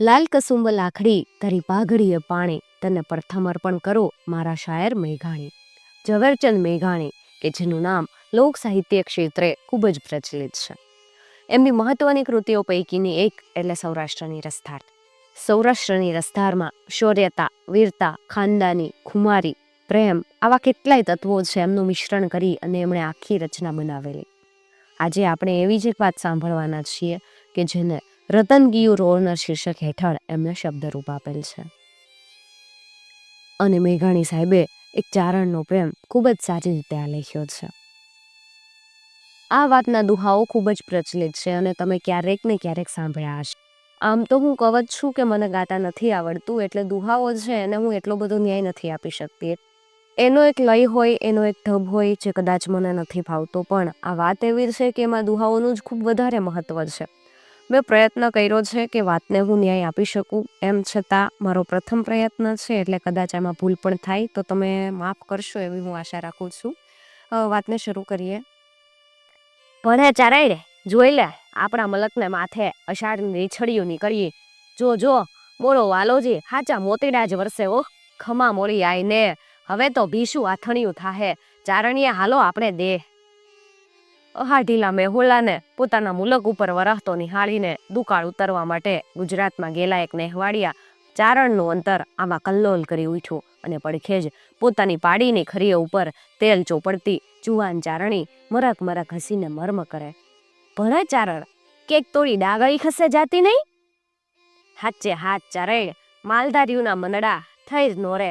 લાલ કસુંબ લાખડી, તારી પાઘડીએ પાણી. તને પ્રથમ અર્પણ કરો, મારા શાયર મેઘાણી. ઝવેરચંદ મેઘાણી, કે જેનું નામ લોક સાહિત્ય ક્ષેત્રે ખૂબ જ પ્રચલિત છે. એમની મહત્વની કૃતિઓ પૈકીની એક એટલે સૌરાષ્ટ્રની રસધાર સૌરાષ્ટ્રની રસધારમાં શૌર્યતા, વીરતા, ખાનદાની, ખુમારી, પ્રેમ આવા કેટલાય તત્વો છે એમનું મિશ્રણ કરી અને એમણે આખી રચના બનાવેલી. આજે આપણે એવી જ એક વાત સાંભળવાના છીએ કે જેને રતન ગીયુ રોળના શીર્ષક હેઠળ એમને શબ્દરૂપ આપેલ છે. અને મેઘાણી સાહેબે એક ચારણનો પ્રેમ ખૂબ જ સારી રીતે આલેખ્યો છે. આ વાતના દુહાઓ ખૂબ જ પ્રચલિત છે અને તમે ક્યારેક ને ક્યારેક સાંભળ્યા હશે. આમ તો હું કવચ છું કે મને ગાતા નથી આવડતું એટલે દુહાઓ છે એને હું એટલો બધો ન્યાય નથી આપી શકતી. એનો એક લય હોય, એનો એક ઢબ હોય, જે કદાચ મને નથી ભાવતો પણ આ વાત એવી છે કે એમાં દુહાઓનું જ ખૂબ વધારે મહત્વ છે. મેં પ્રયત્ન કર્યો છે કે વાતને હું ન્યાય આપી શકું. એમ છતાં મારો પ્રથમ પ્રયત્ન છે, એટલે કદાચ આમાં ભૂલ પણ થાય, તો તમે માફ કરશો એવી હું આશા રાખું છું. વાતને શરૂ કરીએ. ભણે ચારાય રે, જોઈ લે, આપણા મલકને માથે અષાઢની રીછડીઓ નીકળીએ. જો જો બોલો વાલોજી હાચા મોતીડા જ વરસે ઓ ખમા મોળી આઈને, હવે તો ભીશું આથણિયું થાહે. ચારણીયા હાલો આપણે દે. અહાઢીલા મેહુલાને પોતાના મુલક ઉપર વરાહતો નિહાળીને દુકાળ ઉતરવા માટે ગુજરાતમાં ગેલા એક નેહવાડિયા ચારણનું અંતર આમાં કલ્લોલ કરી ઉઠ્યું અને પડખે જ પોતાની પાડીની ખરીએ ઉપર તેલ ચોપડતી જુવાન ચારણી મરક મરક હસીને મર્મ કરે. ભણે ચારણ, કેક તોડી ડાગળી ખસે જાતી નહીં? હાચે હાથ ચારેય, માલધારીઓના મનડા થઈ જ નોરે.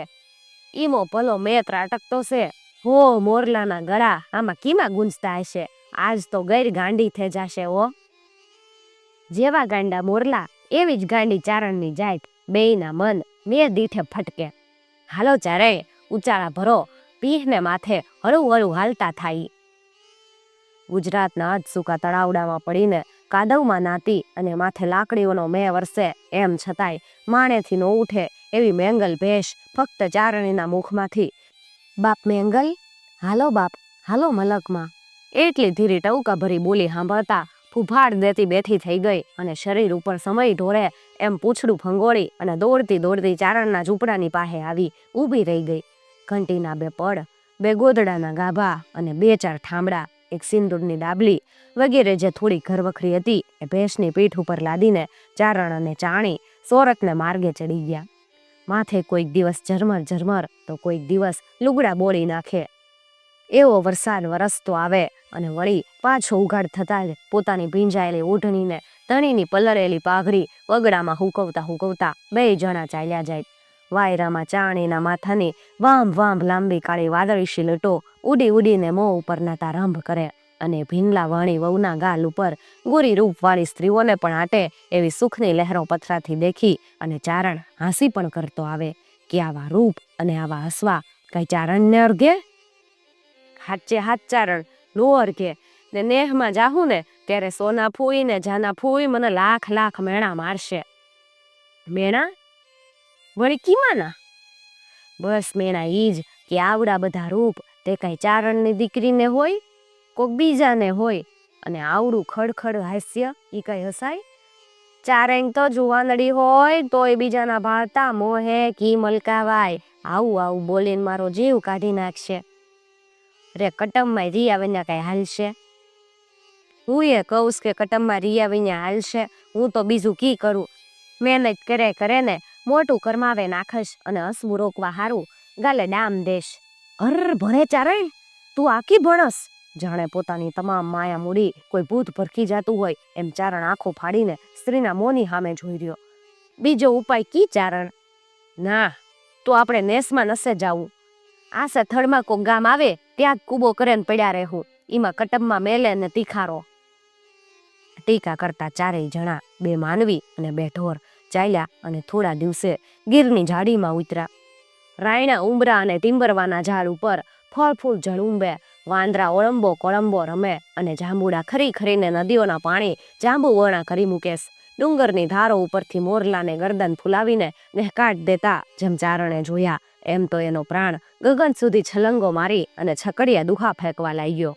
ઈમો ભલો મેં ત્રાટકતો છે, હો મોરલાના ગળા આમાં કીમાં ગુંજતા હશે? આજ તો ગૈર ગાંડી થઈ જાશે ઓ જેવા ગાંડા મોરલા, એવી જ ગાંડી ચારણની જાત, બેયના મન મેં દીઠે ફટકે. હાલો ચારે, ઉચાળા ભરો, પીહને માથે હળું હળું હાલતા થાય ગુજરાતના જ સૂકા તળાવડામાં પડીને કાદવમાં નાતી અને માથે લાકડીઓનો મેં વરસે, એમ છતાંય માણેથી નો ઉઠે એવી મેંગલ ભેષ ફક્ત ચારણીના મુખમાંથી. બાપ મેંગલ? હાલો બાપ, હાલો મલકમાં. એટલી ધીરી ટવકા ભરી બોલી સાંભળતા ફૂફાડ દેતી બેઠી થઈ ગઈ અને શરીર ઉપર સમય ઢોરે એમ પૂછડું ફંગોળી અને દોડતી દોડતી ચારણના ઝૂંપડાની પાસે આવી ઊભી રહી ગઈ. ઘંટીના બે પડ, બે ગોદડાના ગાભા અને બે ચાર ઠામડા એક સિંદૂરની ડાબલી વગેરે જે થોડી ઘરવખરી હતી એ ભેંસની પીઠ ઉપર લાદીને ચારણ અને ચાણી સોરઠને માર્ગે ચડી ગયા. માથે કોઈક દિવસ ઝરમર ઝરમર તો કોઈક દિવસ લુગડા બોળી નાખે. એવો વરસાદ વરસતો આવે અને વળી પાછો ઉઘાડ થતાં જ પોતાની ભીંજાયેલી ઓઢણીને તણીની પલળેલી પાઘડી વગડામાં હુકવતા હુકવતા બે જણા ચાલ્યા જાય. વાયરામાં ચાણીના માથાની વામ વામ લાંબી કાળી વાદળીશી લટો ઉડી ઉડીને મોં ઉપરના તારંભ કરે અને ભીનલા વાણી વહુના ગાલ ઉપર ગોરી રૂપવાળી સ્ત્રીઓને પણ આટે એવી સુખની લહેરો પથરાથી દેખી અને ચારણ હાંસી પણ કરતો આવે. કે આવા રૂપ અને આવા હસવા કઈ ચારણને અર્ઘે હાચે હાથ ચારણ કે. ને નેહમાં જાહું ને, ત્યારે સોના ફૂઈ ને જાના ફૂઈ મને લાખ લાખ મેણા મારશે. મેણા? વળી કીમાના બસ મેણા ઈ જ કે આવડા બધા રૂપ, તે કઈ ચારણની દીકરીને હોય, કોક બીજાને હોય, અને આવડું ખડખડ હાસ્ય એ કઈ હસાય? ચારેંગ તો જુવાનડી હોય, તોય બીજાના ભાતા મોહે કી મલકાવાય. આવું આવું બોલીને મારો જીવ કાઢી નાખશે. રે, કટમમાં રિયા વિના કઈ હાલશે હું એ કહું કે કટમમાં રિયા વિના હાલશે હું તો બીજું કી કરું? મહેનત કરે કરે ને મોટું કરમાવે નાખશ અને હસવું રોકવા હારું. ગાલે ડામ દેશ. અર, ભણે ચારે તું આખી ભણસ? જાણે પોતાની તમામ માયા મૂડી કોઈ ભૂત ભરખી જાતું હોય એમ ચારણ આંખો ફાડીને સ્ત્રીના મોની સામે જોઈ રહ્યો. બીજો ઉપાય કી ચારણ? ના, તો આપણે નેસમાં નસે જાવું. આ સથળમાં કો ગામ આવે, ત્યાં કૂબો કરે ને પડ્યા રહેવું એમાં કટબમાં મેલે ને તીખારો. ટીકા કરતા ચારેય જણા બે માનવી અને બે ઢોર ચાલ્યા અને થોડા દિવસે ગીરની ઝાડીમાં ઉતર્યા. રાયણા ઉંબરા અને ટીમ્બરવાના ઝાડ ઉપર ફળ ફૂલ ઝળુંબે વાંદરા ઓળંબો કોળંબો રમે અને જાંબુડા ખરી ખરીને નદીઓના પાણી જાંબુ વર્ણા કરી મૂકેશ ડુંગરની ધારો ઉપરથી મોરલાને ગરદન ફૂલાવીને નેહકાટ દેતા જેમ ચારણે જોયા એમ તો એનો પ્રાણ ગગન સુધી છલંગો મારી અને છકડિયા દુહા ફેંકવા લાગ્યો.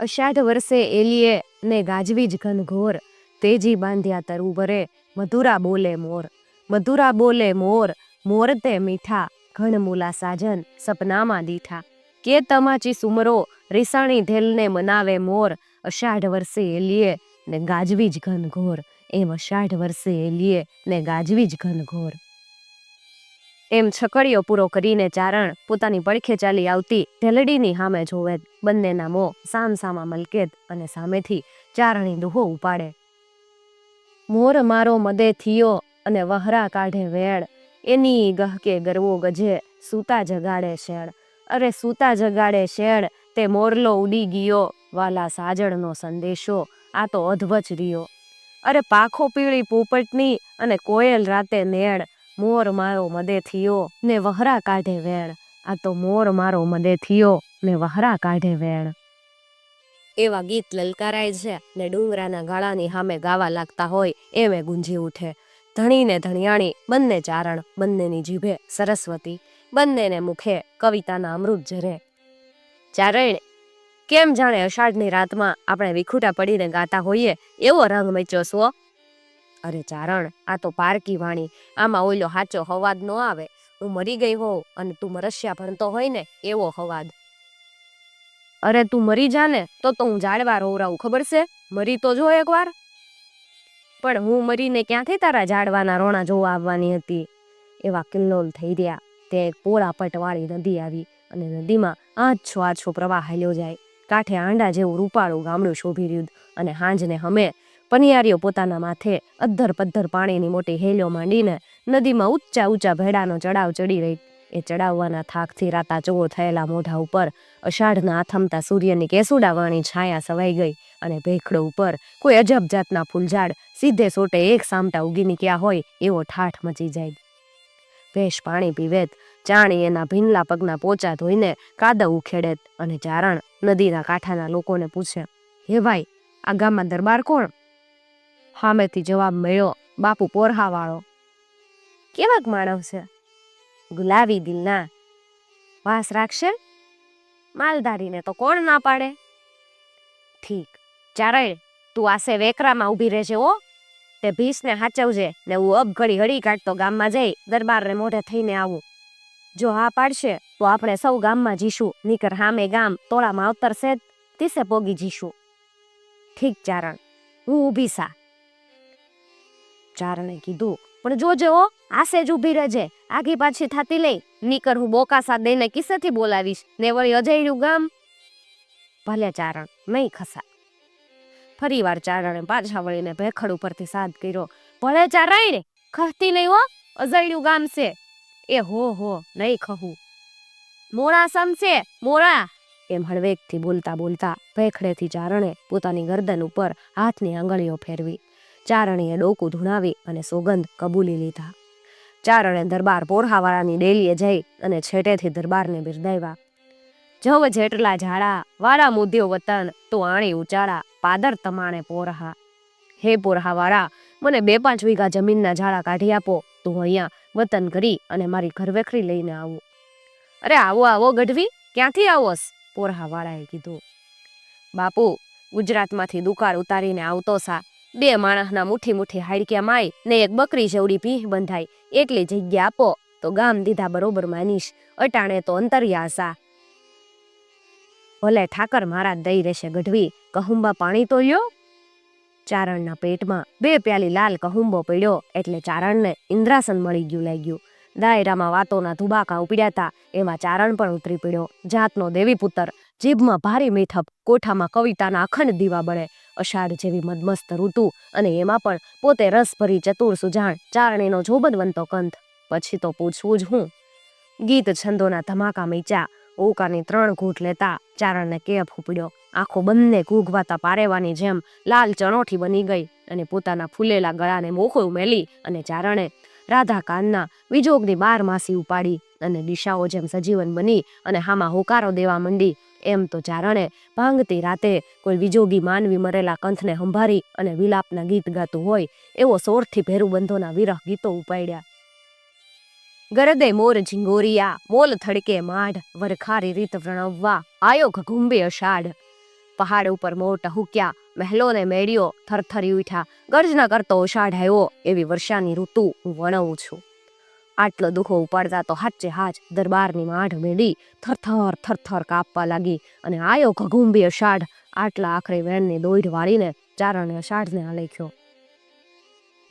અષાઢ વર્ષે એલીએ ને ગાજવીજ ઘનઘોર તેજી બાંધ્યા તરુ મધુરા બોલે મોર, મધુરા બોલે મોર મોર તે મીઠા ઘણમૂલા સાજન સપનામાં દીઠા. કે તમાચી સુમરો રીસાણી ધેલને મનાવે મોર, અષાઢ વર્ષે એલીએ ને ગાજવી જ ઘન એમ અષાઢ વર્ષે એલીએ ને ગાજવી જ ઘન ઘોર. એમ છકડીઓ પૂરો કરીને ચારણ પોતાની પડખે ચાલી આવતી ઢેલડીની સામે જોવે બંનેના મો સામ સામા મલકેત અને સામેથી ચારણી દુહો ઉપાડે. મોર મારો મદે થિયો અને વહરા કાઢે વેળ. એની ગહકે ગરવો ગજે સૂતા જગાડે શેળ. અરે સૂતા જગાડે શેળ, તે મોરલો ઉડી ગયો, વાલા સાજળનો સંદેશો, આ તો અધવચ રહ્યો. અરે પાખો પીળી પોપટની અને કોયલ રાતે નેળ. મોર મારો મદે થયો ને વહરા કાઢે વેણ. આ તો મોર મારો મદે થયો ને વહરા કાઢે વેણ. એવા ગીત લલકારાય છે ને ડુંગરાના ગાળાની સામે ગાવા લાગતા હોય એમે ગુંજી ઉઠે. ધણી ને ધણિયાણી, બંને ચારણ, બંનેની જીભે સરસ્વતી, બંનેને મુખે કવિતાના અમૃત જરે. ચારણ કેમ જાણે અષાઢની રાતમાં આપણે વિખૂટા પડીને ગાતા હોઈએ? એવો રંગ મચ્યો સ્વ અરે ચારણ, આ તો પારકી વાણી. આમાં ઓલો હાચો હવાદ ન આવે. હું મરી ગઈ હોઉં અને તું મરસ્યા ભણતો હોય ને, એવો હવાદ. અરે તું મરી જા ને, તો તો હું ઝાડવા રોવરાવું, ખબર છે? મરી તો જો એકવાર. પણ હું મરીને ક્યાંથી તારા ઝાડવાના રોણા જોવા આવવાની હતી? એવા કિલ્લોલ થઈ રહ્યા. તે એક પોળા પટવાળી નદી આવી અને નદીમાં આછો આછો પ્રવાહ હાલ્યો જાય. કાંઠે આંડા જેવું રૂપાળું ગામડું શોભી રહ્યું અને હાંજને હમે પનિયારીઓ પોતાના માથે અદ્ધર પદ્ધર પાણીની મોટી હેલીઓ માંડીને નદીમાં ઊંચા ઊંચા ભેડાનો ચડાવ ચડી રહી. એ ચડાવવાના થાકથી રાતા ચોળ થયેલા મોઢા ઉપર અષાઢના આથમતા સૂર્યની કેસુડાવાણી છાયા સવાઈ ગઈ અને ભેખડો ઉપર કોઈ અજબ જાતના ફૂલઝાડ સીધે સોટે એક સામટા ઉગી નીકળ્યા હોય એવો ઠાઠ મચી જાય. ભેશ પાણી પીવેત ચાણી એના ભીનલા પગના પોચા ધોઈને કાદવ ઉખેડેત અને ચારણ નદીના કાંઠાના લોકોને પૂછે, હે ભાઈ, આ ગામમાં દરબાર કોણ? સામેથી જવાબ મળ્યો, બાપુ પોરહાવાળો. કેવાક માણસ છે? ગુલાબી દિલના. વાસ રાખશે? માલધારીને તો કોણ ના પાડે? ઠીક ચારણ તું આસે વેકરામાં ઊભી રહેજે ઓ તે ભીસને હાચવજે ને હું અબઘડી હળી કાઢતો ગામમાં જઈ દરબારને મોઢે થઈને આવું. જો હા પાડશે, તો આપણે સૌ ગામમાં જીશું, નીકર હામે ગામ, તોળામાં અવતરશે, તીસે પોગી જીશું. ઠીક ચારણ, હું ઊભી સા. ચારણે કીધું. પણ જોજે આસે જ ઊભી રહેજે. આગી પાછી થાતી લઈ નીકર હું બોકાસા દઈને કિસ્સેથી બોલાવીશ. ને વળી અજયડું ગામ. ભલે ચારણ, નહીં ખસા. ફરીવાર ચારણે પાછા વળીને ભેખડ ઉપરથી સાદ કર્યો. ભલે ચારણ, ખસતી નહીં હો અજયડું ગામ છે. એ હો હો, નહીં ખહું. મોરા સમશે મોરા. એમ હળવેકથી બોલતા બોલતા ભેખડેથી ચારણે પોતાની ગરદન ઉપર હાથની આંગળીઓ ફેરવી. ચારણીએ ડોકું ધૂણાવી અને સોગંદ કબૂલી લીધા. ચારણે દરબાર પોરહાવાળાની ડેલીએ જઈ અને છેટેથી દરબારને બિરદાવ્યા. જવ જેટલા ઝાડા વાળા મુદ્યો વતન, તું આણી ઉચાળા, પાદર તમાણે પોરહા. હે પોરહાવાળા, મને બે પાંચ વીઘા જમીનના ઝાડા કાઢી આપો, તું અહીંયા વતન કરી અને મારી ઘરવેખરી લઈને આવું. અરે આવો આવો ગઢવી, ક્યાંથી આવોસ? પોરહાવાળાએ કીધું. બાપુ, ગુજરાતમાંથી દુકાળ ઉતારીને આવતો સા બે માણસના મુઠ્ઠી મુઠ્ઠી હાડક્યા માય ને એક બકરી જેવડી ભીહ બંધાય એટલી જગ્યા આપો, તો ગામ દીધા બરોબર માનીશ. અટાણે તો અંતરિયા ભલે ઠાકર મારા દઈ રહેશે ગઢવી, કહુંબા પાણી તો લ્યો. ચારણના પેટમાં બે પ્યાલી લાલ કહુંબો પડ્યો, એટલે ચારણને ઇન્દ્રાસન મળી ગયું લાગ્યું. દાયરામાં વાતોના ધુબાકા ઉપડ્યા એમાં ચારણ પણ ઉતરી પડ્યો. જાતનો દેવી પુત્ર જીભમાં ભારી મીઠપ કોઠામાં કવિતાના અખંડ દીવા બળે. અષાઢ જેવી મદમસ્ત ઋતુ અને એમાં પણ પોતે રસભરી ચતુર સુજાણ ચારણીનો જોબદવંતો કંથ. પછી તો પૂછવું જ હું. ગીત છંદોના ધમાકા મીચા ઓકાની ત્રણ ઘૂંટ લેતા, ચારણને કેફ ઉપડ્યો. આંખો બંને ઘૂઘવાતા પારેવાની જેમ લાલ ચણોઠી બની ગઈ અને પોતાના ફૂલેલા ગળાને મોખો મેલી અને ચારણે રાધા કાનના વિજોગની બાર માસી ઉપાડી અને દિશાઓ જેમ સજીવન બની અને હામાં હોકારો દેવા માંડી એમ તો ચારણે ભાંગતી રાતે કોઈ વિજોગી માનવી મરેલા કંથને સંભારી અને વિલાપના ગીત ગાતું હોય એવો સોરથી ભેરુબંધોના વિરહ ગીતો ઉપાડ્યા. ગરદે મોર ઝીંગોરિયા, મોલ થડકે માઢ, વરખારી રીત વ્રણવવા આયો ઘઘુંબે અષાઢ. પહાડ ઉપર મોર ટહુક્યા મહેલો ને મેળીઓ થરથરી ઉઠ્યા, ગર્જના કરતો ઓષાઢ આવ્યો, એવી વર્ષાની ઋતુ હું વર્ણવું છું. આટલો દુઃખો ઉપાડતા તો હાચે હાચ દરબારની માઢ મેળી થરથર થરથર કાપવા લાગી અને આયો ઘઘુંબી અષાઢ. આટલા આખરે વેણની દોઢ વાળીને ચારણે અષાઢને આલેખ્યો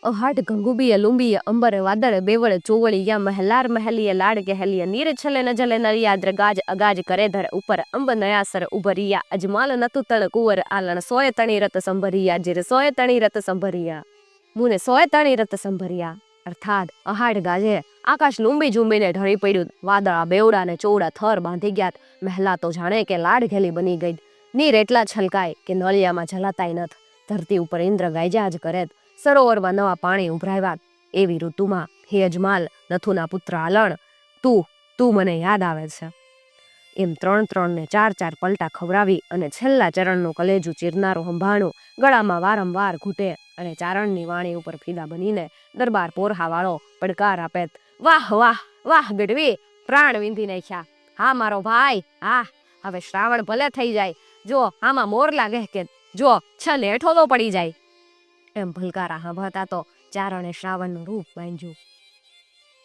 અહાટ ગંગુબીએ લુંબીએ અંબરે વાદળે બેવળે ચોવળી યા મહેલાર મહેલીએ લાડ ગહેલીએ નીર છલે ન જલે નરિયાદ્ર ગાજ અગાજ કરે ધર ઉપર અંબ નયાસર ઉભરિયા અજમાલ નતુ તળ કુંવર આલણ સોય તણી રત સંભરિયા. જીર સોય તણી રત સંભરિયા. મુને સોય તણી રત સંભરિયા. અર્થાત અહાડ ગાજે આકાશ લુંબી ઝુંબીને ઢળી પડ્યું. વાદળા બેવડા ને ચોવડા થર બાંધી ગયા. મહેલા તો જાણે કે લાડ ઘેલી બની ગઈ. નીર એટલા છલકાય કે નળિયામાં જલાતાય નથ. ધરતી ઉપર ઇન્દ્ર ગાયજા જ કરે સરોવરમાં નવા પાણી ઉભરાવ્યા. એવી ઋતુમાં હે અજમાલ, નથુના પુત્ર આલણ, તું તું મને યાદ આવે છે. એમ ત્રણ ત્રણ ને ચાર ચાર પલટા ખવડાવી અને છેલ્લા ચરણનું કલેજું ચીરનારું હંભાણું ગળામાં વારંવાર ઘૂંટે અને ચારણની વાણી ઉપર ફીદા બનીને દરબાર પોરહાવાળો પડકાર આપે વાહ વાહ વાહ, ગઢવી, પ્રાણ વિંધી નાખ્યા. હા, મારો ભાઈ, હા, હવે શ્રાવણ ભલે થઈ જાય. જો, આમાં મોર લાગે કે જો છલે તો પડી જાય. એમ ભલકારા સાંભળતા તો ચારણે શ્રાવણનું રૂપ બાંધ્યું.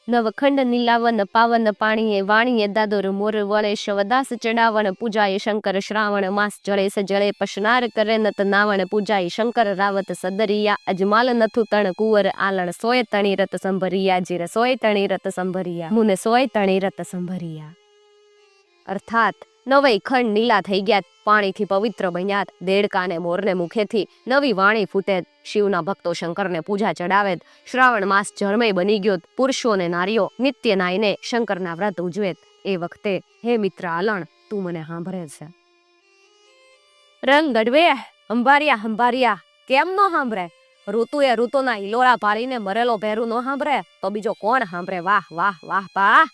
નવખંડ નીલાવન, પાવન, પાણીએ વાણીએ દાદોર, મોર વળે શવદાસ ચડાવણ પૂજાય શંકર, શ્રાવણ, માસ જળે સ જળે પશનાર કરે નત, નાવણ પૂજાય શંકર, રાવત, સદરિયા, અજમાલ નથુ તણ કુંવર, આલણ, સોય, તણી, રત, સંભરિયા, જીર, સોય, તણી, રત, સંભરિયા, મુને, સોય, તણી, રત, સંભરિયા. અર્થાત નવય ખંડ નીલા થઈ ગયા પાણીથી પવિત્ર બન્યા દેડકાને મોરને મુખેથી નવી વાણી ફૂટે, શિવના ભક્તો શંકરને પૂજા ચડાવે શ્રાવણ માસ જળમય બની ગયો પુરુષો ને નારીઓ, નિત્ય નાઈને શંકરના વ્રત ઉજવે એ વખતે, હે મિત્ર આલણ, તું મને સાંભળે છે. રંગ ગઢવે હંભારિયા હંભારિયા કેમ નો સાંભળે ઋતુએ ઋતુના હિલોરા પાડીને મરેલો ભેરું નો સાંભળે તો બીજો કોણ સાંભળે વાહ વાહ વાહ, પા.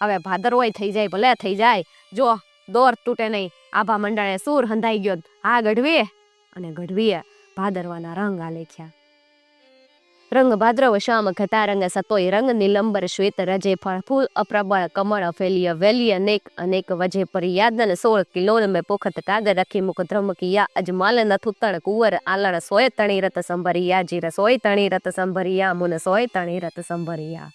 હવે ભાદરવોય થઈ જાય, ભલે થઈ જાય. જો દોર તૂટે નહીં. આભા મંડળે સૂર હંધાઈ ગયો. આ ગઢવી અને ગઢવીએ ભાદરવાના રંગ આલેખ્યા. રંગ ભાદ્રવ શ્યામ ઘટા રંગ સતોય રંગ નિલંબર શ્વેત રજે ફળ ફૂલ અપ્રબળ કમળ ફેલિય વેલિય અનેક અનેક વજે પરિયાદન સોળ કિલો મેં પોખત કાગ રખી મુખ ધ્રમ કિયા અજમાલ નથુતણ કુંવર આલણ સોય તણી રત સંભરિયા. જીર સોય તણી રત સંભરિયા. મુન સોય તણી રત સંભરિયા.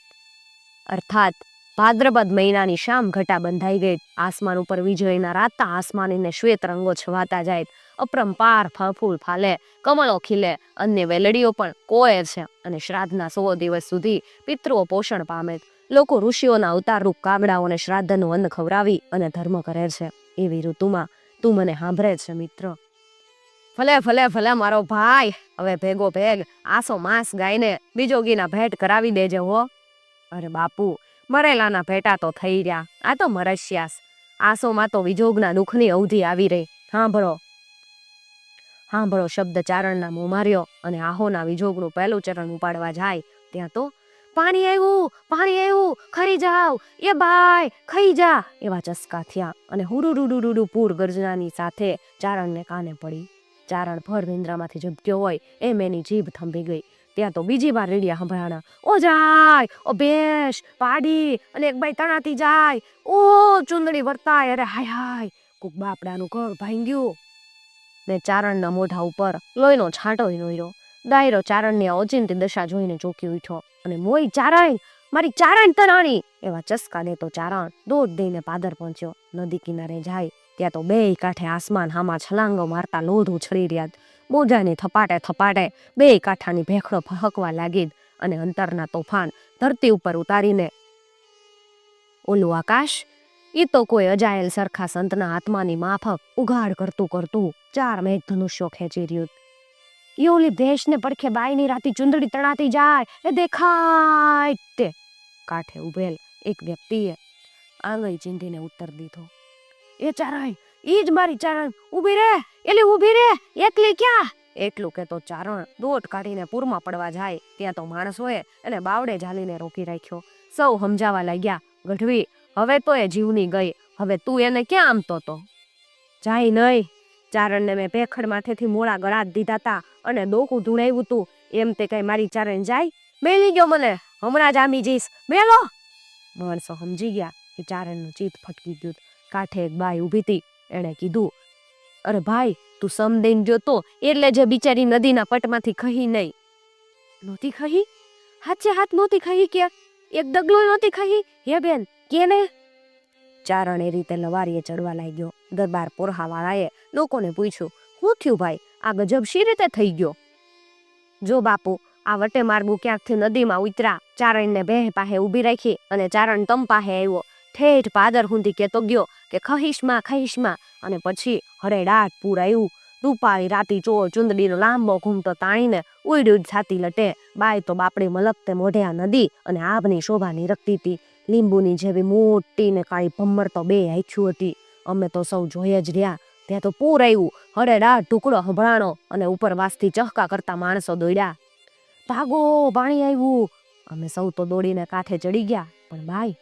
અર્થાત ભાદ્રપદ મહિનાની શામ ઘટા બંધાઈ ગઈ. આસમાન ઉપર વીજળીના રાતા આસમાનીને શ્વેત રંગો છવાતા જાય. અપરંપાર ફળ ફાલે, કમળો ખીલે, અન્ય વેલડીઓ પણ કોયે છે અને શ્રાદ્ધના સો દિવસ સુધી પિતૃઓ પોષણ પામે લોકો ઋષિઓના અવતારરૂપ કાગડાઓને શ્રાદ્ધનું અન્ન ખવડાવી અને ધર્મ કરે છે. એવી ઋતુમાં તું મને સાંભળે છે, મિત્ર. ભલે ભલે ભલે મારો ભાઈ. હવે ભેગો ભેગ આસો માંસ ગાઈને બીજો ગીના ભેટ કરાવી દેજે હો. અરે બાપુ મરેલાના ભેટા તો થઈ રહ્યા, આ તો મરસ્યાસ. આસોમાં તો વિજોગના દુઃખની અવધિ આવી રહી. સાંભળો સાંભળો શબ્દ ચારણના મોં માર્યો અને આહોના વિજોગનું પહેલું ચરણ ઉપાડવા જાય. ત્યાં તો, પાણી આવ્યું પાણી આવ્યું, ખરી જાવ, એ બાય, ખાઈ જા, એવા ચસકા થયા અને હુડુડુડુડુ પૂર ગર્જનાની સાથે ચારણને કાને પડી. ચારણ ભર નિંદ્રામાંથી ઝબક્યો હોય એમ એની જીભ થંભી ગઈ. ત્યાં તો બીજી વાર રેડિયા સંભળાણા. ઓ જાય, ઓ ભેંસ, પાડી, અને એક ભાઈ તણાતી જાય. ઓ ચુંદડી વર્તાય, અરે હાય હાય, કુક બાપડાનું ઘર ભાંગ્યું. ને ચારણના મોઢા ઉપર લોહીનો છાંટો નોર્યો ડાયરો ચારણની આ ઓચિંતી દશા જોઈને ચોકી ઉઠ્યો. અને મોઈ ચારણ મારી ચારણ તરાણી, એવા ચસકા લેતો ચારણ દોડ દઈને પાદર પહોંચ્યો. નદી કિનારે જાય, ત્યાં તો બે કાંઠે આસમાન હામાં છલાંગો મારતા લોધ ઉછળી રહ્યા. મોજાની થપાટે થપાટે બે કાંઠાની ભેખડો ફહકવા લાગી અને અંતરના તોફાન ધરતી ઉપર ઉતારીને, ઓલું આકાશ? એ તો કોઈ અજાયેલ સરખા સંતના આત્માની માફક ઉઘાડ કરતું કરતું ચાર મેઘ ધનુષ્યો ખેંચી રહ્યું. એ ઓલી ભેંસને પડખે બાઈની રાતી ચુંદડી તણાતી જાય, એ દેખાય તે. કાંઠે ઉભેલ એક વ્યક્તિએ આંગળી ચીંધીને ઉત્તર દીધો. એ ચારાય ઈ મારી ચારણ. ઊભી રે, એલી ઊભી રે, એકલી ક્યાં? એટલું કે તો ચારણ દોટ કાઢીને પૂરમાં પડવા જાય. ત્યાં તો માણસોએ એને બાવડે ઝાલીને રોકી રાખ્યો. સૌ સમજાવા લાગ્યા, ગઢવી, હવે તો એ જીવની ગઈ. હવે તું એને ક્યાં આમતો તો? જાય નહીં. ચારણને મેં ભેખડ માથેથી મોળા ગળા દીધા તા અને ડોકું ધૂણાવ્યું તું. એમ તે કઈ મારી ચારણ જાય? મેલી ગયો મને. હમણાં જ આમી જઈશ. મેલો! માણસો સમજી ગયા કે ચારણનું ચિત ફટકી ગયું. કાંઠે એક બાઈ ઊભી હતી એણે કીધું, અરે ભાઈ, તું સમદઈને જોતો એટલે જે બિચારી નદીના પટમાંથી ખહી નહીં. નહોતી ખહી? હાચે હાથ નહોતી ખહી કે? એક ડગલો નહોતી ખહી? હે બેન, કેને? ચારણ એ રીતે લવારીએ ચડવા લાગ્યો. દરબાર પોરહાવાળાએ લોકોને પૂછ્યું શું થયું ભાઈ? આ ગજબ શી રીતે થઈ ગયો? જો બાપુ, આ વટે માર્ગું ક્યાંકથી નદીમાં ઉતરા, ચારણને બેહ પાસે ઊભી રાખી અને ચારણ તમ પાસે આવ્યો. ઠેઠ પાદર સુધી કહેતો ગયો કે ખહીશમાં ખહીશમાં અને પછી હરેડાટ પૂર આવ્યું રૂપાળી રાતી ચોર ચુંદડીનો લાંબો ઘૂમતો તાણીને ઉડ્યું છાતી લટે. બાય તો બાપડી મલકતે મોઢે નદી અને આભની શોભા નિરખતી હતી લીંબુની જેવી મોટી ને કાળી ભમ્મર બે આખ્યું હતી. અમે તો સૌ જોઈ જ રહ્યા. ત્યાં તો પૂર આવ્યું હરેડા ટુકડો હંભળાણો અને ઉપર વાસથી ચહકા કરતા માણસો દોડ્યા. ભાગો પાણી આવ્યું. અમે સૌ તો દોડીને કાંઠે ચડી ગયા. પણ ભાઈ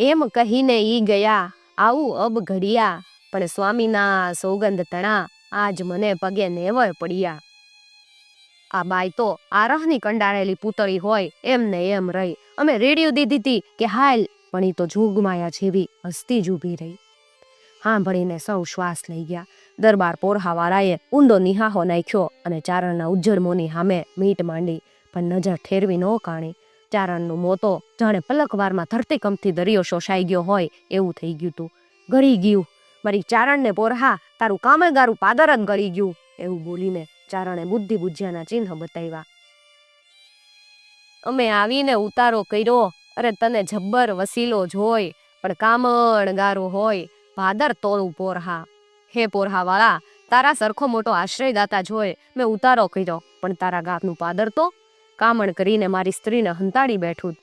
એમ કહીને ઈ ગયા, આવું અબ ઘડિયા, પણ સ્વામીના સોગંધ તણા આજ મને પગે નેવય પડ્યા. આ બાઈ તો આરહની કંડારેલી પૂતળી હોય એમ ને એમ રહી. અમે રેડિયો દીધી હતી કે હાલ, પણ એ તો જોગમાયા જેવી હસતી જ ઊભી રહી. સાંભળીને સૌ શ્વાસ લઈ ગયા. દરબાર પોરહાવાળાએ ઊંડો નિહાહો નાખ્યો અને ચારણના ઉજ્જળ મોની સામે મીટ માંડી, પણ નજર ઠેરવી ન કાણી. ચારણનું મોતો, જાણે પલકવારમાં ધરતીકંપથી દરિયો શોષાઈ ગયો હોય એવું થઈ ગયું તું. ગરી ગયું. મારી ચારણને પોરહા, તારું કામગારું પાદર જ ગળી ગયું, એવું બોલીને ચારણે બુદ્ધિ બુજ્યાના ચિહ્ન બતાવ્યા. અમે આવીને ઉતારો કર્યો, અરે તને જબ્બર વસીલો જોઈ પણ કામણ ગારો હોય, ભાદર તોરું પોરહા. હે પોરહા વાળા તારા સરખો મોટો આશ્રયદાતા જોઈ મેં ઉતારો કર્યો, પણ તારા ગામનું પાદર તો કામણ કરીને મારી સ્ત્રીને હંતાડી બેઠું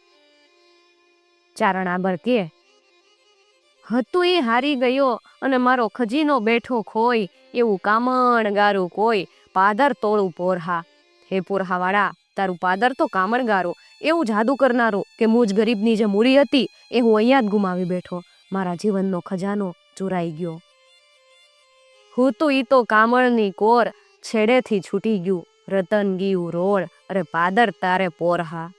ચારણ આબર કે, હતું એ હારી ગયો અને મારો ખજીનો બેઠો ખોઈ, એવું કામણગારું કોઈ પાદર તોળું પોરહા. હે પોરહાવાળા, તારું પાદર તો કામણગારો એવું જાદુ કરનારો કે મુજ ગરીબની જે મૂડી હતી એ હું અહીંયા જ ગુમાવી બેઠો. મારા જીવનનો ખજાનો ચોરાઈ ગયો. હું તો ઈ તો કામળની કોર છેડેથી છૂટી ગયું, રતન ગયું રોડ અરે પાદર તારે પોરહા.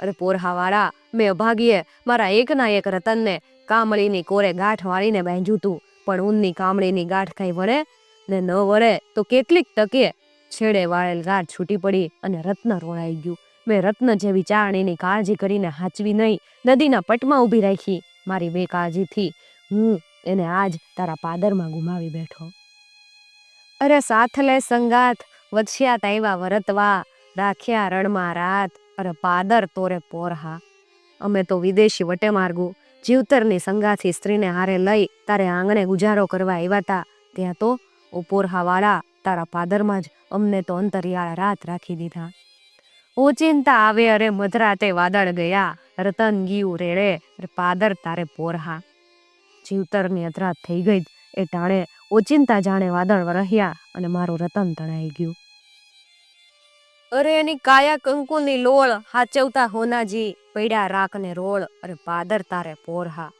અરે પોરહા વાળા મેં અભાગીએ મારા એકના એક રતનને કામળીની કોરે ગાંઠ વાળીને બાંધ્યું તું. પણ ઊનની કામળીની ગાંઠ કઈ વળે? ને ન વળે તો કેટલીક તકે છેડે વાળેલ ગાંઠ છૂટી પડી અને રત્ન રોળાઈ ગયું. મેં રત્ન જેવી ચારણીની કાળજી કરીને હાચવી નહીં, નદીના પટમાં ઊભી રાખી. મારી બે કાળજીથી હું એને આજ તારા પાદરમાં ગુમાવી બેઠો. અરે સાથલે સંગાથ વચ્યા તાઈવા વરતવા. રાખ્યા રણમાં રાત, અરે પાદર તોરે પોરહા અમે તો વિદેશી વટે માર્ગુ, જીવતરની સંગાથી સ્ત્રીને હારે લઈ તારે આંગણે ગુજારો કરવા આવ્યા તા. ત્યાં તો, ઓ પોરહા વાળા તારા પાદરમાં જ અમને તો અંતરિયાળ રાત રાખી દીધા. ઓચિંતા આવે, અરે મધરાતે વાદળ ગયા, રતન ગીયું રેડે, અરે પાદર તારે પોરહા જીવતરની અધરાત થઈ ગઈ, એ ટાણે ઓચિંતા જાણે વાદળ રહ્યા અને મારું રતન તણાઈ ગયું. અરે એની કાયા કંકુની લોળ હાચવતા હોનાજી રાખ રાખને રોળ, અરે પાદર તારે પોરહા.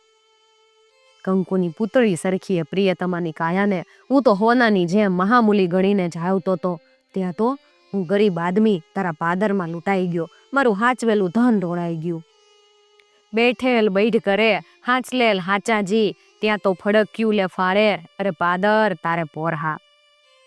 કંકુની પુતળી સરખીએ પ્રિયતમાની કાયાને, હું તો હોનાની જેમ મહામૂલી ગણીને જાવતો તો. ત્યાં તો હું ગરીબ આદમી તારા પાદરમાં લૂંટાઈ ગયો, મારું હાચવેલું ધન રોળાઈ ગયું. બેઠેલ બૈઠ કરે હાંચલેલ હાચાજી, ત્યાં તો ફડક્યું લે ફારે, અરે પાદર તારે પોરહા.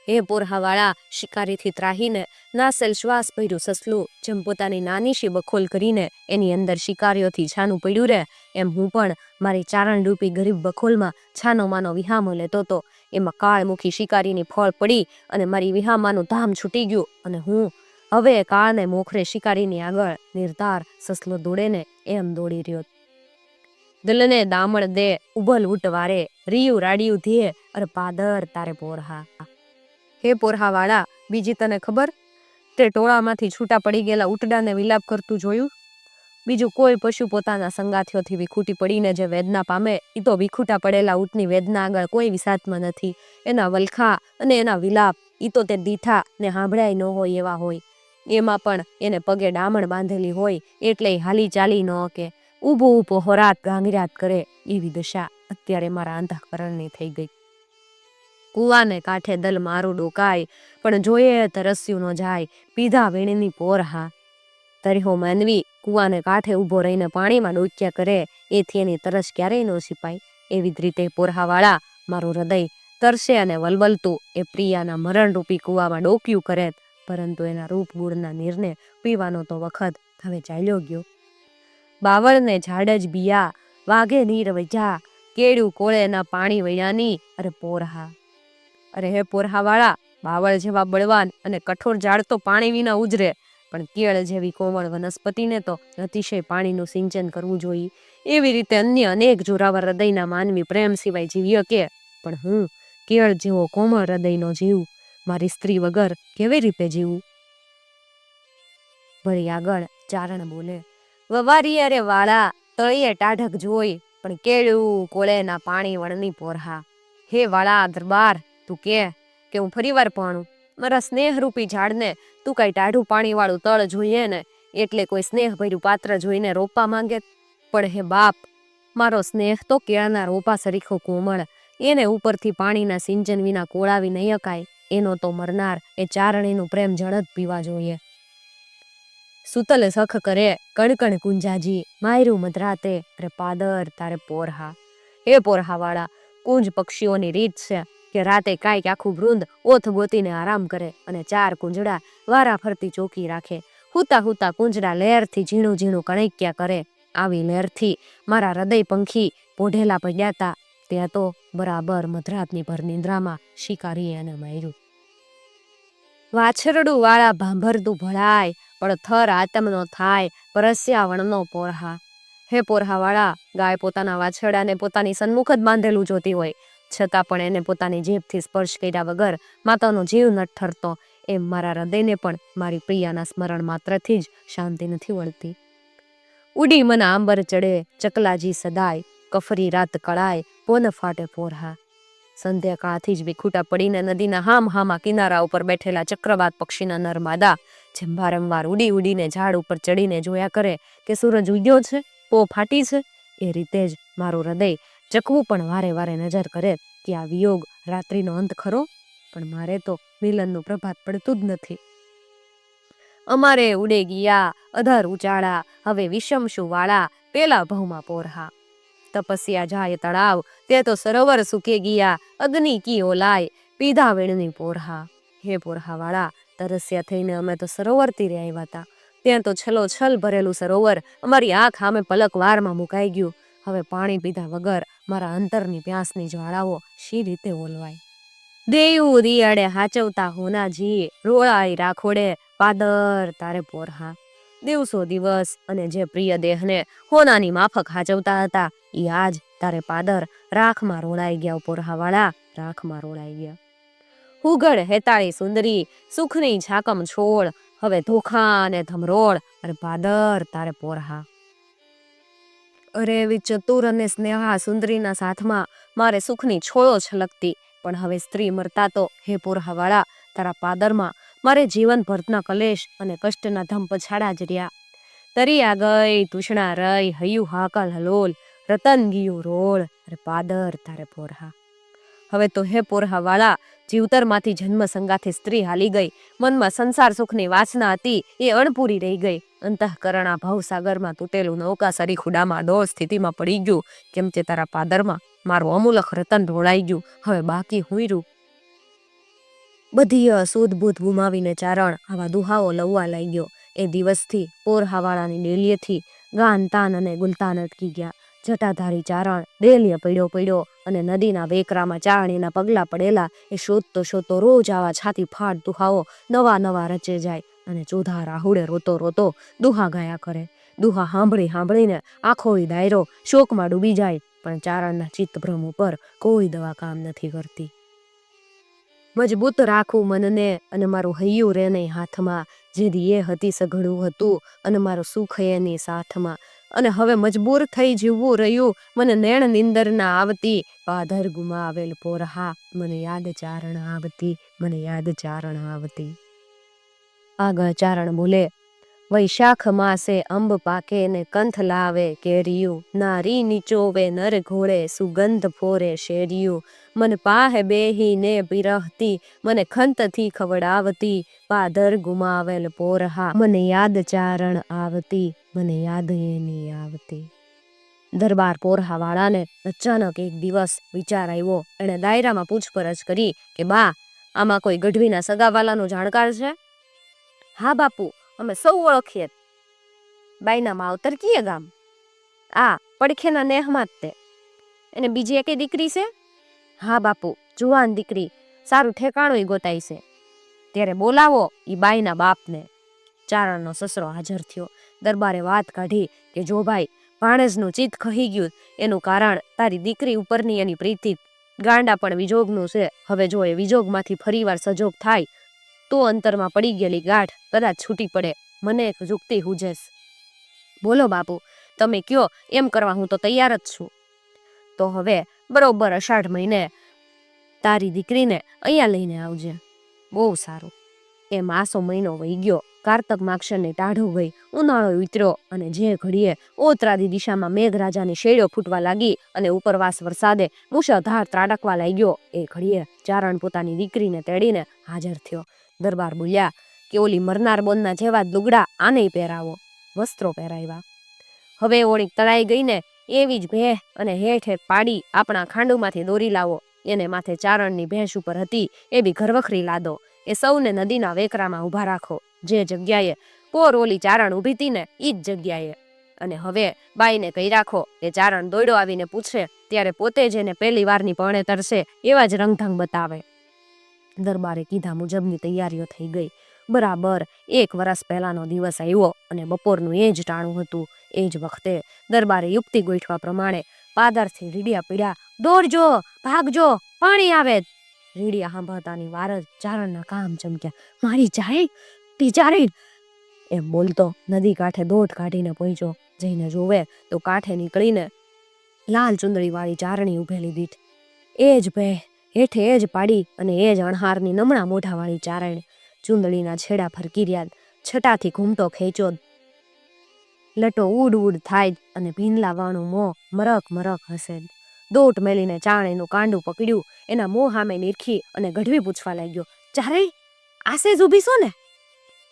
એ પોરહાવાળા શિકારીથી ત્રાહીને નાસેલ શ્વાસ ભર્યું સસલું, જેમ પોતાની નાનીશી બખોલ કરીને એની અંદર શિકારીઓથી છાનું પડ્યું રે એમ હું પણ મારી ચારણરૂપી ગરીબ બખોલમાં છાનો માનો વિહામો લેતો તો એમાં કાળમુખી શિકારીની ફળ પડી અને મારી વિહામાનું ધામ છૂટી ગયું અને હું હવે કાળને મોખરે શિકારીની આગળ નિર્ધાર સસલો દોડે ને એમ દોડી રહ્યો. દિલને દામણ દે ઉભલ ઉટવારે, રીયું રાડિયું ધીએ અરે પાદર તારે પોરહા. હે પોરહાવાળા, બીજી તને ખબર? તે ટોળામાંથી છૂટા પડી ગયેલા ઉટડાને વિલાપ કરતું જોયું? બીજું કોઈ પશુ પોતાના સંગાથીઓથી વિખૂટી પડીને જે વેદના પામે એ તો વિખૂટા પડેલા ઊંટની વેદના આગળ કોઈ વિસાતમાં નથી. એના વલખા અને એના વિલાપ એ તો તે દીઠા ને સાંભળાય ન હોય એવા હોય. એમાં પણ એને પગે ડામણ બાંધેલી હોય, એટલે હાલી ચાલી ન કે ઊભો ઊભો હોરાત ગાંગરાત કરે એવી દશા અત્યારે મારા અંતઃકરણની થઈ ગઈ. કુવાને કાંઠે દલ મારું ડોકાય, પણ જોઈએ તરસ્યું ન જાય, પીધા વીણીની પોરહા તરીહો માનવી, કુવાને કાંઠે ઊભો રહીને પાણીમાં ડોક્યા કરે, એથી એની તરસ ક્યારેય ન સિપાય. એવી જ રીતે પોરહાવાળા, મારું હૃદય તરસે અને વલવલતું, એ પ્રિયાના મરણરૂપી કૂવામાં ડોક્યું કરે, પરંતુ એના રૂપ ગુણના નીરને પીવાનો તો વખત હવે ચાલ્યો ગયો. બાવળને ઝાડ જ બિયા, વાઘે નીર વજા, કેળું કોળેના પાણી વૈયાની, અરે પોરહા અરે હે પોરહાવાળા બાવળ જેવા બળવાન અને કઠોર ઝાડ તો પાણી વિના ઉજરે, પણ કેળ જેવી કોમળ વનસ્પતિને તો અતિશય પાણીનું સિંચન કરવું જોઈએ. એવી રીતે અન્ય અનેક જોરાવર હૃદયના માનવી પ્રેમ સિવાય જીવ્ય કે પણ હું કેળ જેવો કોમળ હૃદયનો જીવ, મારી સ્ત્રી વગર કેવી રીતે જીવું? ભરી આગળ ચારણ બોલે વવારી અરે વાળા તળીએ ટાઢક જોઈ, પણ કેળું કોળેના પાણી વણની પોરહા. હે વાળા દરબાર તું કે કે હું ફરીવાર પાણું મારા સ્નેહરૂપી ઝાડને તું કઈ ટાઢું પાણીવાળું તળ જોઈએ ને, એટલે કોઈ સ્નેહભર્યું પાત્ર જોઈને રોપા માંગે? પણ હે બાપ, મારો સ્નેહ તો કેળાના રોપા સરીખો કોમળ. એને ઉપરથી પાણીના સિંચન વિના કોળાવી નહીં અકાય. એનો તો મરનાર એ ચારણીનું પ્રેમ જળ પીવા જોઈએ. સુતલ સખ કરે, કણકણ કુંજાજી, માયરું મધરાતે રે પાદર તારે પોરહા. હે પોરહાવાળા, કુંજ પક્ષીઓની રીત છે. કે રાતે કાંઈક આખું વૃંદ ઓથ ગોતીને આરામ કરે અને ચાર કુંજડા વારા ફરતી ચોકી રાખે. હુતા હુતા કુંજડા લહેરથી ઝીણું ઝીણું કણૈક્યા કરે. આવી લહેરથી મારા હૃદય પંખી પોઢેલા પડ્યા ત્યાં તો બરાબર મધરાતની ભર નિંદ્રામાં શિકારીએ એને માર્યું. વાછરડું વાળા ભાંભરતું ભળાય, પણ થર આતમનો થાય પરસ્યા વણનો પોરહા. હે પોરહાવાળા, ગાય પોતાના વાછરડાને પોતાની સન્મુખ જ બાંધેલું જોતી હોય. છતાં પણ એને પોતાની જીભથી સ્પર્શ કર્યા વગર માતાનો જીવ ન ઠરતો. એમ મારા હૃદયને પણ મારી પ્રિયાના સ્મરણ માત્રથી જ શાંતિ નથી વળતી. ઉડી મન આંબર ચડે, ચકલાજી સદાય, કફરી રાત કળાય, પોન ફાટે પોરહા સંધ્યાકાળથી જ વિખૂટા પડીને નદીના હામ હામા કિનારા ઉપર બેઠેલા ચક્રવાત પક્ષીના નર્માદા જેમ વારંવાર ઉડી ઉડીને ઝાડ ઉપર ચડીને જોયા કરે કે સૂરજ ઉગ્યો છે, પો ફાટી છે, એ રીતે જ મારું હૃદય ચકવું પણ વારે વારે નજર કરે કે આ વિયોગ રાત્રિનો અંત ખરો? પણ મારે તો મિલનનું પ્રભાત પડતું જ નથી. અમારે ઉડે ગયા અધર ઉચાળા હવે વિષમશુ વાળા, પેલા ભવમાં પોરહા. તપસ્યા જાય તળાવ, તે તો સરોવર સુકે ગયા, અગ્નિ કી ઓલાય પીધા વેણની પોરહા. હે પોરહા વાળા, તરસ્યા થઈને અમે તો સરોવર તીરે આવ્યા હતા ત્યાં તો છલો છલ ભરેલું સરોવર અમારી આંખ સામે પલક વારમાં મુકાઈ ગયું. હવે પાણી પીધા વગર મારા અંતરની પ્યાસની જ્વાળાઓ શી રીતે ઓલવાય? દેવું દિયાડે હાચવતા હોનાજી રોળાઈ રાખોડે, પાદર તારે પોરહા. દિવસો દિવસ અને જે પ્રિય દેહને હોનાની માફક હાચવતા હતા, ઈ આજ તારે પાદર રાખમાં રોળાઈ ગયા પોરહાવાળા, રાખમાં રોળાઈ ગયા. હુગડ હેતાળી સુંદરી, સુખની ઝાકમ છોડ, હવે ધોખા અને ધમરોળ, અરે પાદર તારે પોરહા. અરે એવી ચતુર અને સ્નેહા સુંદરીના સાથમાં મારે સુખની છોળો છલકતી પણ હવે સ્ત્રી મરતા તો, હે પોરહાવાળા, તારા પાદરમાં મારે જીવન ભરના કલેશ અને કષ્ટના ધમ પછાડા જ રહ્યા. તરિયા ગઈ, તૂષણા રઈ હૈયું હાકલ, હલોલ, રતન ગયું રોળ, અરે પાદર તારે પોરહા. હવે તો હે પોરહા વાળા જીવતરમાંથી જન્મ સંગાથે સ્ત્રી હાલી ગઈ. મનમાં સંસાર સુખની વાસના હતી. એ અણપૂરી રહી ગઈ. અંતઃકરણા ભવસાગરમાં તૂટેલું નૌકા સરી ખુડામાં ડો સ્થિતિમાં પડી ગયું. કેમ કે તારા પાદરમાં મારું અમૂલખ રતન ઢોળાઈ ગયું. હવે બાકી હુંયરું બધી અસૂદ ગુમાવીને ચારણ આવા દુહાઓ લવવા લાગ્યો. એ દિવસથી પોરહાવાળાની ડેલીએથી ગાન તાન અને ગુલતાન અટકી ગયા. જટાધારી ચારણ દેલીએ પીડ્યો પીડ્યો અને નદીના વેકરામાં ચારણીના પગલા પડેલા એ શોધતો શોધતો રોજ આવા છાતી ફાટ દુહાઓ નવા નવા રચે જાય અને ચોધા રાહુડે રોતો રોતો દુહા ગયા કરે. દુહા સાંભળી સાંભળીને આખો દાયરો શોકમાં ડૂબી જાય, પણ ચારણના ચિત્તભ્રમ ઉપર કોઈ દવા કામ નથી કરતી. મજબૂત રાખું મનને અને મારું હૈયું રે નહીં હાથમાં જેથી એ હતી સઘળું હતું અને મારું સુખ એની સાથમાં. અને હવે મજબૂર થઈ જીવવું રહ્યું. મને નેણ નિંદર ના આવતી પાધર ગુમાવેલ પોરહા, મને યાદ ચારણ આવતી, મને યાદ ચારણ આવતી. આગળ ચારણ બોલે, વૈશાખ માસે અંબ પાકે ને કંથ લાવે કેરિયું, નારી નીચોવે નર ઘોડે સુગંધ ફોરે શેરિયું. મન પાહ બેહી ને પીરહતી, મને ખંતથી ખવડાવતી, પાદર ગુમાવેલ પોરહા, મને યાદ ચારણ આવતી. મને યાદ એની આવતી. દરબાર પોરહાવાળાને અચાનક એક દિવસ વિચાર આવ્યો, એણે દાયરામાં પૂછપરછ કરી કે, બા, આમાં કોઈ ગઢવીના સગાવાલાનો જાણકાર છે? હા, બાપુ, અમે સૌ ઓળખીએ. બાઈના માવતર કીએ ગામ? આ, પડખેના નેહમાં તે. એને બીજી એકે દીકરી છે? હા, બાપુ, જુવાન દીકરી, સારું ઠેકાણું ગોતાય છે. ત્યારે બોલાવો એ બાઈના બાપને. ચારણનો સસરો હાજર થયો. દરબારે વાત કાઢી કે, જો ભાઈ, ભાણેજનું ચિત્ત ખહી ગયું એનું કારણ તારી દીકરી ઉપરની એની પ્રીતિ. ગાંડા પણ વિજોગનું છે. હવે જો એ વિજોગમાંથી ફરીવાર સજોગ થાય, તો અંતરમાં પડી ગયેલી ગાંઠ કદાચ છૂટી પડે. મને એક જુક્તિ હુજેસ બોલો બાપુ, તમે કયો? એમ કરવા હું તો તૈયાર જ છું. તો હવે બરોબર અષાઢ મહિને તારી દીકરીને અહીંયા લઈને આવજે. બહુ સારું. એ માસો મહિનો વહી ગયો. કારતક માક્ષરને ટાઢો ગઈ, ઉનાળો ઉતર્યો અને જે ઘડીએ ઓતરાદી દિશામાં મેઘરાજાની શેડો ફૂટવા લાગી અને ઉપરવાસ વરસાદે મુશળધાર ત્રાટકવા લાગ્યો, એ ઘડીએ ચારણ પોતાની દીકરીને તેડીને હાજર થયો. દરબાર બોલ્યા, કે ઓલી મરનાર બોનના જેવા લુગડા આને પહેરાવો, વસ્ત્રો પહેરાવ્યા. હવે ઓળી તળાઈ ગઈને એવી જ ભેહ અને હેઠ હેઠ પાડી આપણા ખાંડુમાંથી દોરી લાવો. એને માથે ચારણની ભેંસ ઉપર હતી, એવી ઘરવખરી લાદો. એ સૌને નદીના વેકરામાં ઊભા રાખો. જે જગ્યાએ કોરોલી ચારણ ઊભી હતી ને એ જ જગ્યાએ. અને હવે બાઈને કહી રાખો, કે ચારણ દોડો આવીને પૂછે, ત્યારે પોતે જ એને પહેલી વારની પણે તરશે એવા જ રંગઢંગ બતાવે. દરબારે કીધા મુજબની તૈયારીઓ થઈ ગઈ. બરાબર એક વર્ષ પહેલાનો દિવસ આવ્યો અને બપોરનું એ જ ટાણું હતું. એ જ વખતે દરબારે યુક્તિ ગોઠવા પ્રમાણે પાદરથી રીડિયા પીડ્યા, દોડજો, ભાગજો, પાણી આવે. રીડિયા સાંભળતાની વાર જ ચારણના કામ ચમક્યા. મારી જાય ટીચારી એમ બોલતો નદી કાંઠે દોટ કાઢીને પહોંચ્યો. જઈને જોવે તો કાંઠે નીકળીને લાલ ચુંદડી વાળી ચારણી ઉભેલી દીઠ. એ જ ભે હેઠે એ જ પાડી અને એ જ અણહારની નમણા મોઢાવાળી ચારણ ચુંદડીના છેડા ફરકી રહ્યા છટાથી ઘૂમતો ખેંચો લટો ઉડ ઉડ થાય અને અને ભીંડલાવાળું મોં મરક મરક હસે. દોટ મેલીને ચારણીનું કાંડું પકડ્યું. એના મોં સામે નીરખી અને ગઢવી પૂછવા લાગ્યો ચારે આસે જ ઊભી છો ને?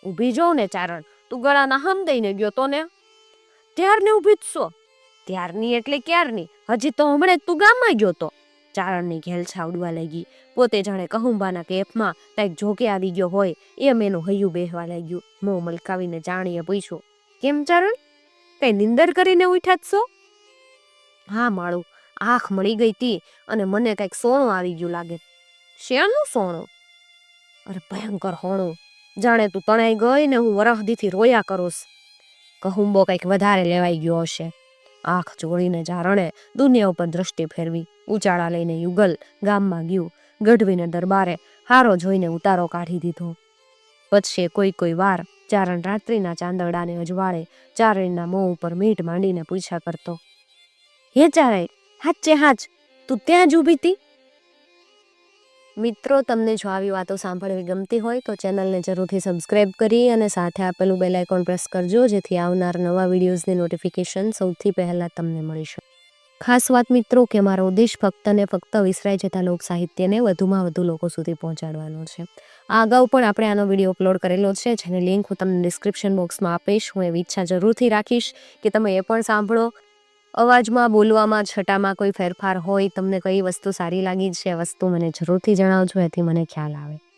ઊભી જોઉં ને ચારણ, તું ગળાના હમ દઈને ગયો તો ને? ત્યારને ઊભી જ છો. ત્યારની એટલે ક્યારની? હજી તો હમણે તું ગામમાં ગયો તો. ચારણની ઘેલછા ઉડવા લાગી. પોતે જાણે કહુંબાના કેફમાં કંઈક જોકે આવી ગયો હોય, એમ એનું હૈયું બેહવા લાગ્યું. મોં મલકાવીને જાણીએ પૂછ્યું, કેમ ચારણ? કઈ નિંદર કરીને ઉઠ્યા છો? હા માળું, આંખ મળી ગઈ તી અને મને કંઈક સોણું આવી ગયું લાગે. શેનું સોણું? અરે ભયંકર હોણું. જાણે તું તણાઈ ગઈ ને હું વરહદીથી રોયા કરોસ કહુંબો કંઈક વધારે લેવાઈ ગયો હશે. આંખ ચોળીને જારણે દુનિયા ઉપર દ્રષ્ટિ ફેરવી ઉચાળા લઈને યુગલ ગામમાં ગયું, ગઢવીને દરબારે હારો જોઈને ઉતારો કાઢી દીધો. પછી કોઈ કોઈ વાર ચારણ રાત્રિના ચાંદરડાને અજવાળે ચારણના મોં ઉપર મીઠ માંડીને પૂછ્યા કરતો, હે ચારણ હાચે હાચ, તું ત્યાં જ ઊભી હતી મિત્રો, તમને જો આવી વાતો સાંભળવી ગમતી હોય, તો ચેનલને જરૂરથી સબસ્ક્રાઈબ કરી અને સાથે આપેલું બેલ આઇકોન પ્રેસ કરજો, જેથી આવનાર નવા વિડીયોઝની નોટિફિકેશન સૌથી પહેલાં તમને મળી શકે. ખાસ વાત મિત્રો, કે મારો ઉદ્દેશ ફક્ત ને ફક્ત વિસરાઈ જતા લોક સાહિત્યને વધુમાં વધુ લોકો સુધી પહોંચાડવાનો છે. આ અગાઉ પણ આપણે આનો વીડિયો અપલોડ કરેલો છે, જેની લિંક હું તમને ડિસ્ક્રિપ્શન બોક્સમાં આપીશ. હું એવી ઈચ્છા જરૂરથી રાખીશ કે તમે એ પણ સાંભળો. અવાજમાં, બોલવામાં, છટામાં કોઈ ફેરફાર હોય, તમને કઈ વસ્તુ સારી લાગી છે વસ્તુ મને જરૂરથી જણાવજો, એથી મને ખ્યાલ આવે.